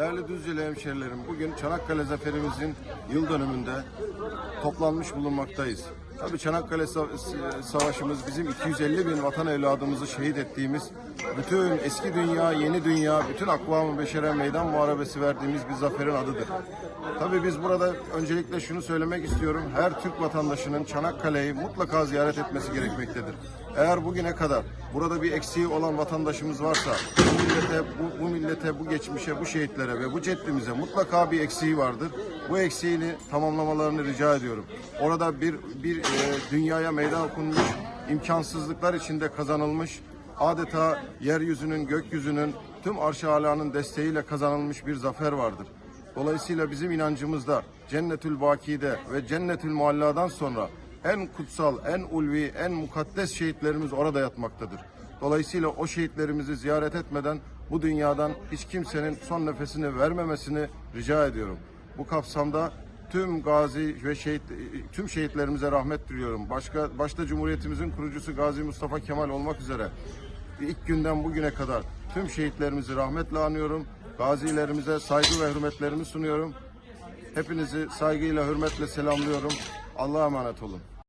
Değerli Düzceli hemşerilerim, bugün Çanakkale Zaferimizin yıl dönümünde toplanmış bulunmaktayız. Tabii Çanakkale Sa- Savaşımız bizim 250 bin vatan evladımızı şehit ettiğimiz, bütün eski dünya, yeni dünya, bütün akvam-ı beşere meydan muharebesi verdiğimiz bir zaferin adıdır. Tabii biz burada öncelikle şunu söylemek istiyorum. Her Türk vatandaşının Çanakkale'yi mutlaka ziyaret etmesi gerekmektedir. Eğer bugüne kadar burada bir eksiği olan vatandaşımız varsa bu millete, bu, bu millete, bu geçmişe, bu şehitlere ve bu ceddimize mutlaka bir eksiği vardır. Bu eksiğini tamamlamalarını rica ediyorum. Orada bir bir e, dünyaya meydan okunmuş, imkansızlıklar içinde kazanılmış, adeta yeryüzünün, gökyüzünün, tüm arş-ı alanın desteğiyle kazanılmış bir zafer vardır. Dolayısıyla bizim inancımızda Cennetül Baki'de ve Cennetül Mualla'dan sonra en kutsal, en ulvi, en mukaddes şehitlerimiz orada yatmaktadır. Dolayısıyla o şehitlerimizi ziyaret etmeden bu dünyadan hiç kimsenin son nefesini vermemesini rica ediyorum. Bu kapsamda tüm gazi ve şehit tüm şehitlerimize rahmet diliyorum. Başka başta Cumhuriyetimizin kurucusu Gazi Mustafa Kemal olmak üzere ilk günden bugüne kadar tüm şehitlerimizi rahmetle anıyorum. Gazilerimize saygı ve hürmetlerimi sunuyorum. Hepinizi saygıyla, hürmetle selamlıyorum. Allah'a emanet olun.